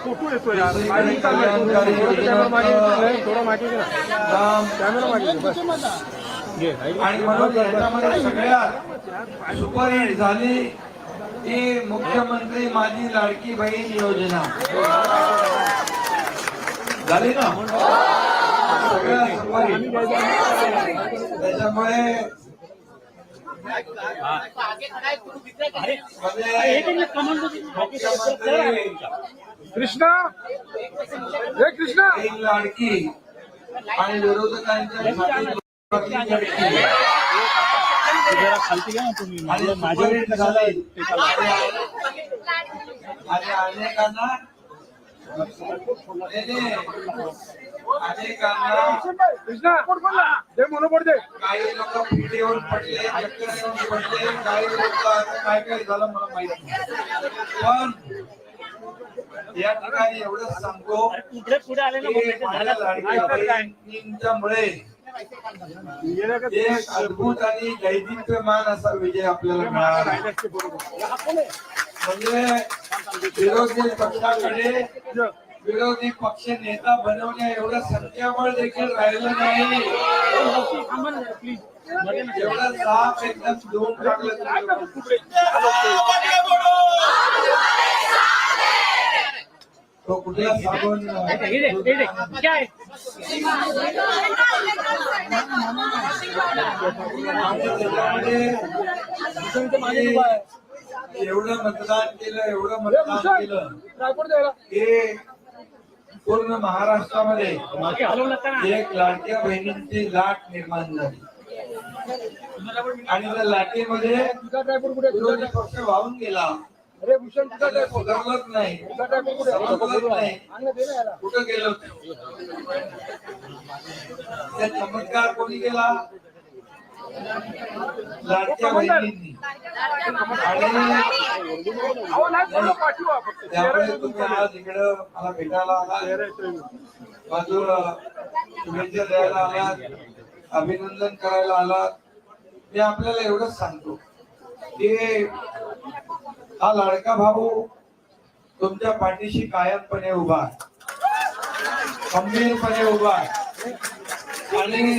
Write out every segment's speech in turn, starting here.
Photo येतो यार. दुसरीकडे कल्याणकारी योजनांचं थोडं मागे घे ना काम कॅमेरा मागे घे, बस. घे आणि म्हणून याच्यामध्ये सगळ्यात सुपरहिट झाली ती मुख्यमंत्री माझी लाडकी बहीण योजना. झाली ना? सगळ्या सुपरहिट त्याच्यामुळे कृष्णा? हे कृष्णा! बहीण लाडकी आणि विरोधकांच्या खालती घ्या तुम्ही आणि माझ्या आणि अनेकांना अनेकांना कृष्णा दे मनोबट दे काही लोक पिढीवर पडले चक्कर येऊन पडले काही लोक काय काय झालं मला माहीत नाही पण या ठिकाणी एवढंच सांगतो पुढे पुढे आले ना की माझ्या लाडक्या बहिणींच्यामुळे एक अद्भुत आणि दैदिप्यमान असा विजय आपल्याला मिळाला म्हणजे विरोधी पक्षाकडे विरोधी पक्ष नेता बनवण्या एवढं संख्याबळ देखील राहिलं नाही. एवढं साफ एकदम दोन टाकलं. तो कुठला साबण एवढं मतदान केलं एवढं मतदान केलं. हे पूर्ण महाराष्ट्रामध्ये एक लाडक्या बहिणींची लाट निर्माण झाली. आणि त्या लाटेमध्ये पक्ष वाहून गेला. अरे भूषण सुधारलंच नाही. कुठं गेलं त्या चमत्कार कोणी केला? लाडक्या बहिणींनी. आणि पाठवा फक्त. त्यामुळे तुम्ही आज इकडं मला भेटायला आलात बाजूला शुभेच्छा द्यायला आलात अभिनंदन करायला आलात मी आपल्याला एवढंच सांगतो की हा लाडका भाऊ तुमच्या पाठीशी कायमपणे उभा आहे. खंबीरपणे उभा आहे. आणि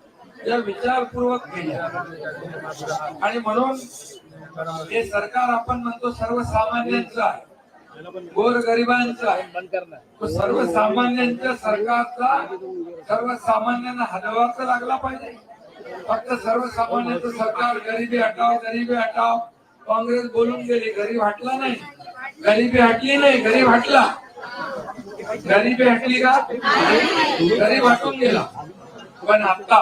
या विचारपूर्वक केल्या आणि म्हणून हे सरकार आपण म्हणतो सर्वसामान्यांचं आहे. गोरगरिबांचं आहे. तो सर्वसामान्यांच्या सरकारचा सर्वसामान्यांना हातभार लागला पाहिजे. फक्त सर्वसामान्यांचं सरकार गरिबी हटाव गरिबी हटाव काँग्रेस बोलून गेली गरीब हटला नाही. गरिबी हटली नाही गरीब हटला गरिबी हटली का? गरीब हटून गेला. पण आता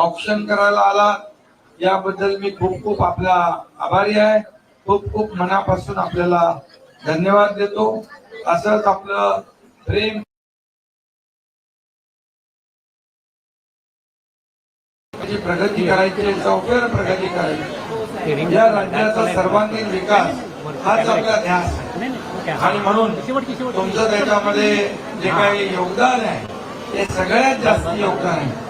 ऑप्शन करायला आला. याबद्दल मी खूप खूप आपला आभारी आहे. खूप खूप मनापासून आपल्याला धन्यवाद देतो. असंच आपलं प्रेम प्रगती करायची चौफेर प्रगती करायची. या राज्याचा सर्वांगीण विकास हाच आपला ध्यास आणि म्हणून तुमचं त्याच्यामध्ये जे काही योगदान आहे ते सगळ्यात जास्त योगदान आहे.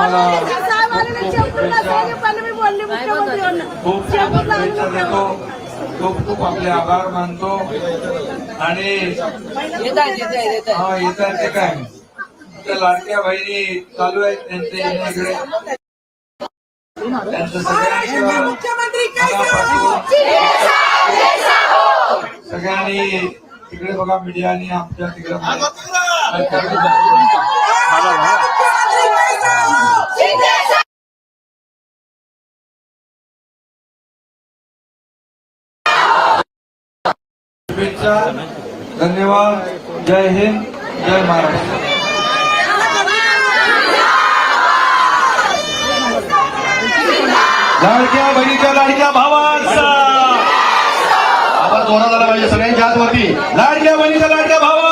होणार. खूप खूप शुभेच्छा देतो खूप खूप आपले आभार मानतो आणि हा येत आहे ते काय त्या लाडक्या बहिणी चालू आहेत त्यांचे येण्याकडे त्यांचं सगळ्यांनी सगळ्यांनी तिकडे बघा मीडियाने आमच्या तिकडे शुभेच्छा. धन्यवाद. जय हिंद. जय महाराष्ट्र. लाडक्या बहिणीच्या लाडक्या भावाचा. आवाज जोरात आला पाहिजे सगळ्यांच्या हातवरती. लाडक्या बहिणीच्या लाडक्या भावा